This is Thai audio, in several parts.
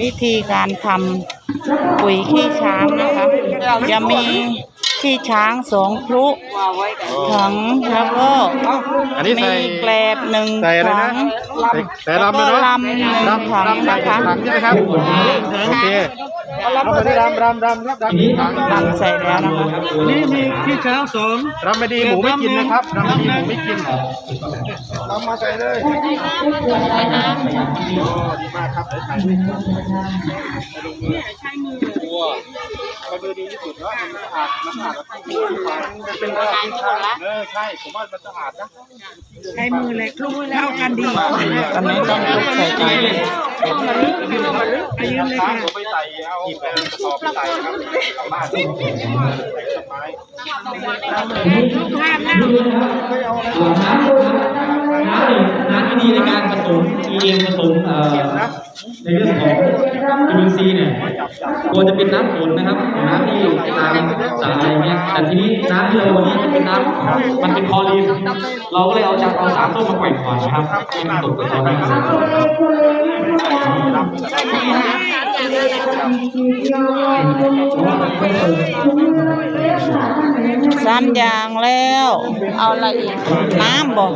วิธีการทำปุ๋ยขี้ช้างนะคะจะมี ขี้ช้างสองพลุถังแล้วก็อันนี้มีใส่แกลบหนึ่งใส่อะไรถันะงใส่ใส่แล้วรำก็เลยเนาะลำหนึ่งถังรำรำนะคะถังใช่ไหมครับโอเครำไม่ได้รำรำรำรำรำอีกถังลำใส่แล้วนะคะนี่มีพี่ช้างสองรำไม่ดีหมูไม่กินนะครับรำไม่ดีหมูไม่กินรำมาใส่เลยโอ้ดีมากครับเดี๋ยวใส่มือตัวมันดูดีที่สุดแล้วมันสะ อาดมันสะอาดมันเป็นอะไรเออใช่ผมว่ามันสะอาดนะใช้มือเล็กลูกเท่ากันดีตอนนี้ต้องคลุกใส่กันอายุเล็กช้างนะผมไปใส่เอาเป็นกระสอบไปใส่ครับกลับบ้านใส่ต้นไม้ลูกห้ามน น้ำน้ำที่ดีในการผสมเองผสมเอ่อในเรื่องของจุลินทรีย์เนี่ยควรจะเป็นน้ำฝนนะครับน้ำที่ตามสารอะไรเงี้ยแต่ทีนี้น้ำที่เราวันนี้มันเป็นน้ำมันเป็นคลอรีนเราก็เลยเอาจากเอาสารส้มมาแกว่งก่อนนะครับให้มันตกกับเราได้ครับ สามอย่างแล้ว เอาอะไรอีก น้ำบอก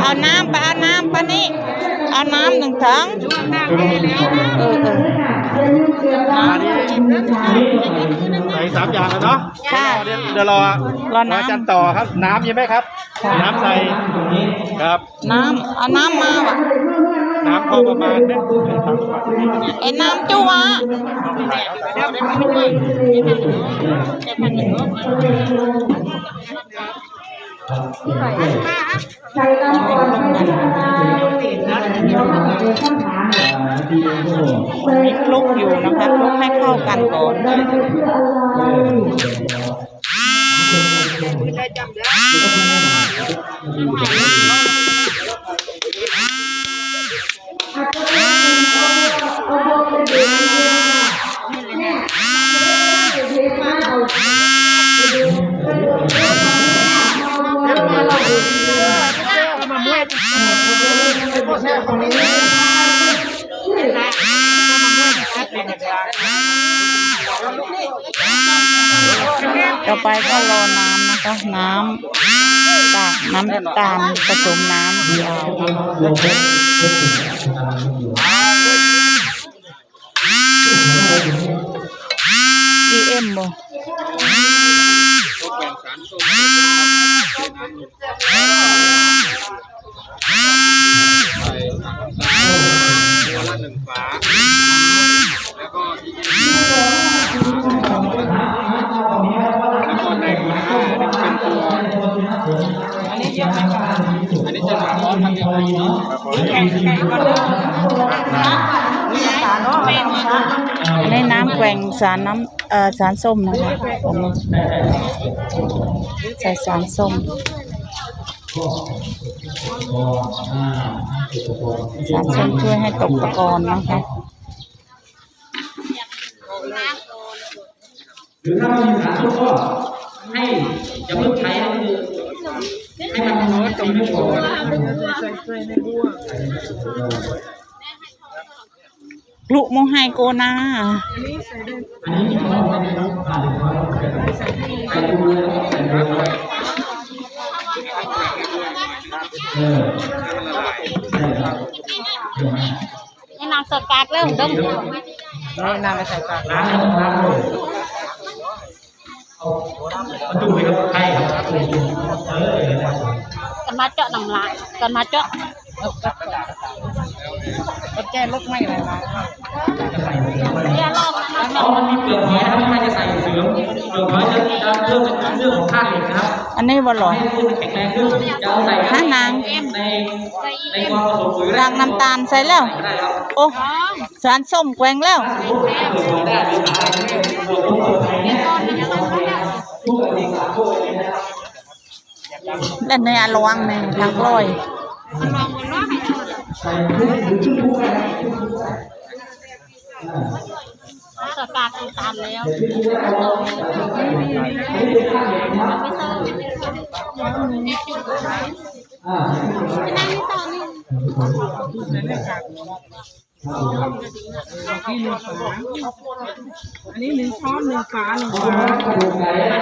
เอาน้ำไปเอาน้ำไปนี่ เอาน้ำหนึ่งถังเออเออ อันนี้ใส่สามอย่างแล้วเนาะค่ะ เดี๋ยวเดี๋ยวรอรอน้ำอาจารย์ต่อครับ น้ำใช่ไหมครับ น้ำใส่ครับ น้ำเอาน้ำมาว่ะน้ำพอประมาณเนี่ยไอ้น้ำจุ๊วะมี คลุกอยู่นะคะคลุกให้เข้ากันก่อน ต่อไปก็รอน้ำนะคะ น้ำตากน้ำตาลผสมน้ำดีเอ็มบ่ เนาะแข่งแข่งกันเลยอันนี้น้ำแกว่งสารน้ำเอ่อสารส้มนะคะใส่สารส้มสารส้มช่วยให้ตกตะกอนนะคะหรือถ้าเรามีสารส้มก็ให้อย่าเพิ่งใช้นะคือ ให้มันน้อยตรงนี้ก่อนกลุโมไฮโกนาอันนี้มีช้อนไม่ได้รู้ผ่านเลยใส่ดูเลยใส่ดูเลยเออใช่ครับนี่นางสกัดเริ่มดมนี่นำไปใส่ปากล้างแล้วล้างเลย เอามันจุ่มไปครับใช่ครับเออกันมาเจาะน้ำลายกันมาเจาะก็แก้ลกไม่เลยนะเนี่ยรอบเพราะมันมีเปลือกหอยนะครับไม่จะใส่เสริมเปลือกหอยจะจะเพิ่มเป็นเรื่องของธาตุเหล็กนะครับ อันนี้บอลลอยให้มันแข็งแรงขึ้นจะเอาใส่ฮะนางในในความผสมปุ๋ยรางน้ำตาลใส่แล้ว โอ้สารส้มแกงแล้ว เล่นในอลวงในทางลอยสกัดตันแล้วอ่าอันนี้หนึ่งช้อ นหนึ่งฝาหนึ่งเอาฝาน้ำกระดูกไก่ได้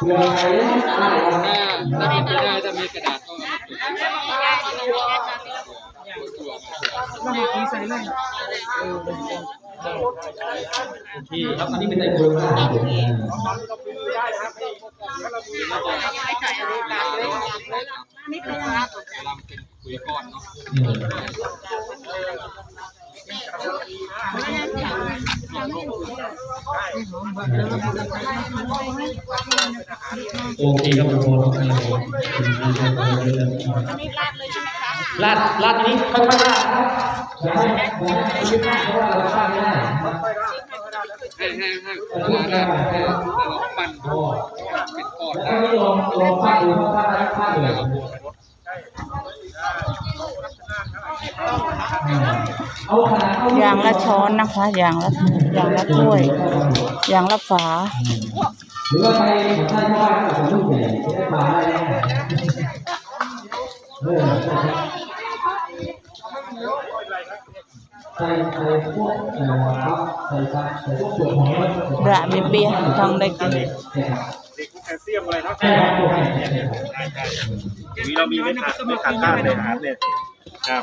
เกลือไก่ได้ถ้าถ้ามีไม่ได้ถ้ามีกระดาษก็เอามาติดแล้วหาที่ใส่เลยที่ครับอันนี้เป็นไตโครงครับผมลำเป็นปุ๋ยก้อนเนาะ โอเคครับผมลาดลาดทีนี้ค่อยๆลาดนะครับอย่าให้อย่าให้ชิ้นหน้าเพราะว่าเราลาดไม่ได้ให้ให้ให้เราได้ให้เราปั้นเป็นก้อนแล้วก็ลองลองพาดดูพาดได้พาดเลยเอาขนาดเอาอย่างละช้อนนะคะ อย่างละอย่างละถ้วย อย่างละฝาหรือว่าใครใครชอบก็ของลูกใหญ่ได้ปลาได้เออใส่ใส่พวกเอ่อครับใส่ครับใส่พวกเปลือกหอยบระมีเปียทองได้กินใช่ครับแคลเซียมอะไรเนาะใช่ครับพวกนี้มีเรามีไม่ขาดไม่ขาดต้านเลยอาหารเนี่ยครับ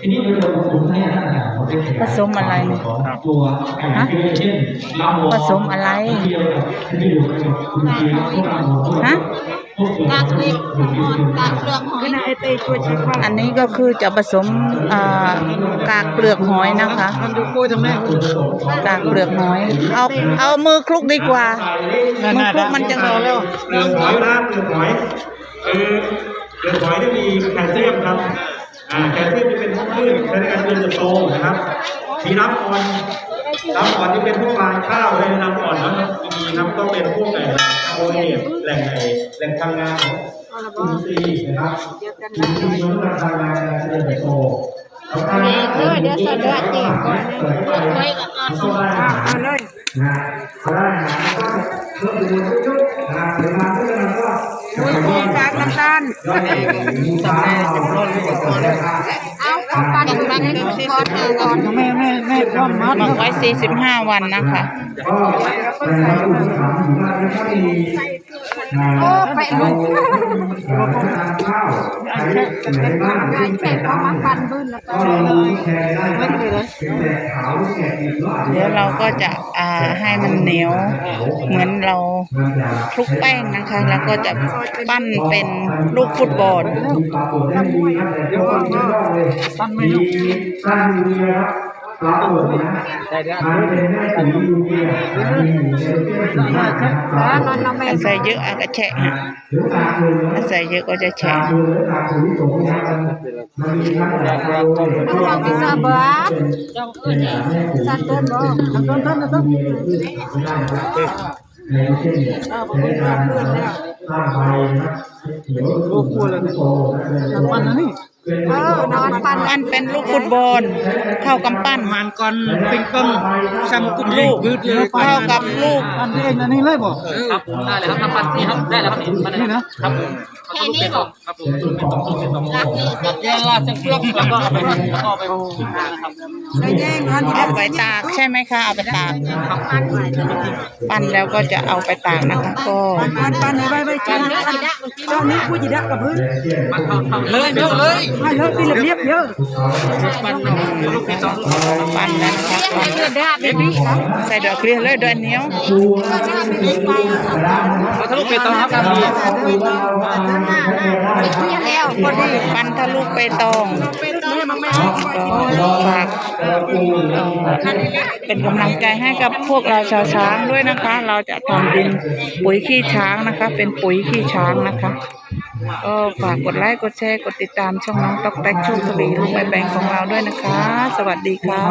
ทีนี้เราผสมให้อาหารเขาเป็นผสมอะไรเนี่ยของตัวไก่เช่นลาโมผสมอะไรที่เดียวกับที่อยู่กับคุณจีนพวกลาโมพวกฮะกากเล็บกากเปลือกหอยขณะไอเตยตัวชิคว่าอันนี้ก็คือจะผสมอ่ากากเปลือกหอยนะคะทำดูกล้วยทำแม่กากเปลือกหอย เอาเอามือคลุกดีกว่ามือคลุกมันจะเอาแล้วเปลือกหอยนะเปลือกหอยคือเปลือกหอยที่มีแคลเซียมครับอ่า แคลเซียมที่เป็นพวกพืชใช้ในการเจริญเติบโตนะครับมีน้ำอ่อนน้ำอ่อนที่เป็นพวกปลาข้าวอะไรน้ำอ่อนนะมีน้ำต้องเป็นพวกไหนโอเนียแหล่งไหนแหล่งพลังงานของอินทรีย์นะครับอินทรีย์มันพลังงานการเจริญเติบโต แม่เด้อเดี๋ยวส่เลือดดิไว้กับก่อนเอาเลยนะเขาได้นะก็เพิ่มจำนวนยุกๆนะปริมาณที่มันก็คุยคุยจากน้ำตาลยอดเองมีสารจำนวนที่จะเกิบเอาเข้ากันกันเป็นก้ก่อนแม่แม่แม่ความมัดหมักไว้45วันนะคะก็ในระดับอุตสาหกรรมอยู่บ้านก็มีอ่า โอ้ไปลุกเออทานข้าวใช้ในบ้านไก่เสร็จเอามาปั่นบื้นแล้วก็เราแชร์ได้ครับเป็นแดดขาวหรือแดดดิบก็อาจจะเดี๋ยวเราก็จะอ่าให้มันเหนียว เหมือนเราคลุกแป้งนะคะ แล้วก็จะปั้นเป็นลูกฟุตบอลปลาโป่งได้ดีครับแต่เดี๋ยวก็มียอดเลยมีสั้นยูเรียครับ ปลาโป่งนะอันนี้เป็นแม่สียูเรียมีอยู่ในประเทศสีมากนะครับแล้วนอนนอนไม่ถ้าใส่เยอะอาจจะแฉะฮะหรือตาคืนนะถ้าใส่เยอะก็จะตาแฉะคืนหรือตาคืนที่สูงนะมันมันมีทั้งแบบเราเป็นต้องลองพิซซ่าเบอร์จงเอ้ยสัตว์เดินบ่ต้นต้นต้นมีอะไรขึ้นไม่ได้ครับในเช่นในการสร้างใบนะเขียวลูกพูดเลยโตนะมันนะนี่เออนอนปั่นปั้นเป็นลูกฟุตบอลเท่ากับปั้นมันก่อนปิงปองซ้ำกุดลูกบืดเลยเท่ากับลูกอันนี้เองนะนี่เลยบ่ครับได้เลยครับทำปันนี่ครับได้แล้วครับนี่มันนี่นะครับผมแค่นี้บ่ครับผมเป็นสองเป็นสองกากนี่ก็แยกลาดจากเปลือกแล้วก็เอาไปแล้วก็เอาไปถึงหน้านะครับได้แย่งอันนี้เอาไปตากใช่ไหมคะเอาไปตากปั้นแล้วก็จะเอาไปตากนะคะก็ปันปันในใบใบกินเจ้านี้ผู้จิดะกับพื้นมันเท่าเท่าเลยเยอะเลยให้เลิกที่เรียบเยอะปั้นลูกที่สองปั้นแล้วนะคะให้เลือดได้เบบี้ใส่ดอกเกลือเลยดอกเหนียวเอทะลุไปต่อครับการดีไปเที่ยวแล้วพอดีปั้นทะลุไปตองฝากเป็นกำลังใจให้กับพวกเราชาวช้างด้วยนะคะ เราจะทำดินปุ๋ยขี้ช้างนะคะ เป็นปุ๋ยขี้ช้างนะคะ ก็ฝากกดไลค์ กดแชร์ กดติดตามช่องน้องต๊อกแต๊กโชคทวีลูกใบแบงของเราด้วยนะคะ สวัสดีค่ะ